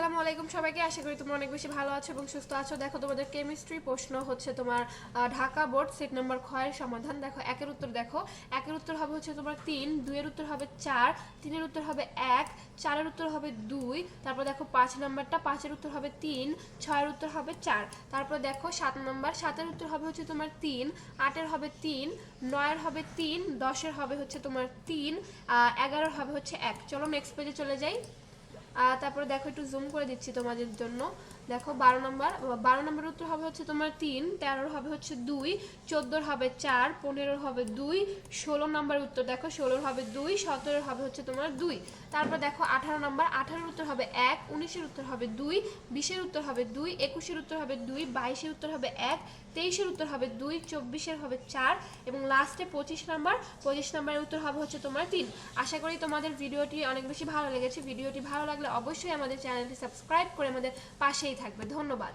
আসসালামু আলাইকুম সবাইকে। আশা করি তোমরা অনেক বেশি ভালো আছো এবং সুস্থ আছো। দেখো, তোমাদের কেমিস্ট্রি প্রশ্ন হচ্ছে তোমার ঢাকা বোর্ড সেট নাম্বার খয়ের সমাধান। দেখো, একের উত্তর দেখো। একের উত্তর হবে হচ্ছে তোমার তিন, দুইয়ের উত্তর হবে চার, তিনের উত্তর হবে এক, চারের উত্তর হবে দুই, তারপর দেখো পাঁচ নাম্বারটা, পাঁচের উত্তর হবে তিন, ছয়ের উত্তর হবে চার। তারপর দেখো সাত নাম্বার, সাতের উত্তর হবে হচ্ছে তোমার তিন, আটের হবে তিন, নয়ের হবে তিন, দশের হবে হচ্ছে তোমার তিন এগারোর হবে হচ্ছে এক। চলো নেক্সট পেজে চলে যাই। তারপরে দেখো একটু জুম করে দিচ্ছি তোমাদের জন্য। দেখো বারো নম্বর বারো নম্বর উত্তর হবে হচ্ছে তোমার তিন, তেরোর হবে হচ্ছে দুই, চোদ্দোর হবে চার, পনেরোর হবে দুই, ষোলো নম্বর উত্তর দেখো, ষোলোর হবে দুই, সতেরোর হবে হচ্ছে তোমার দুই। তারপর দেখো আঠারো নম্বর, আঠারোর উত্তর হবে এক, উনিশের উত্তর হবে দুই, বিশের উত্তর হবে দুই, একুশের উত্তর হবে দুই, বাইশের উত্তর হবে এক, তেইশের উত্তর হবে দুই, চব্বিশের হবে চার এবং লাস্টে পঁচিশ নম্বর, পঁচিশ নাম্বারের উত্তর হবে হচ্ছে তোমার তিন। আশা করি তোমাদের ভিডিওটি অনেক বেশি ভালো লেগেছে। ভিডিওটি ভালো লাগলে অবশ্যই আমাদের চ্যানেলটি সাবস্ক্রাইব করে আমাদের পাশেই থাকবে ধন্যবাদ।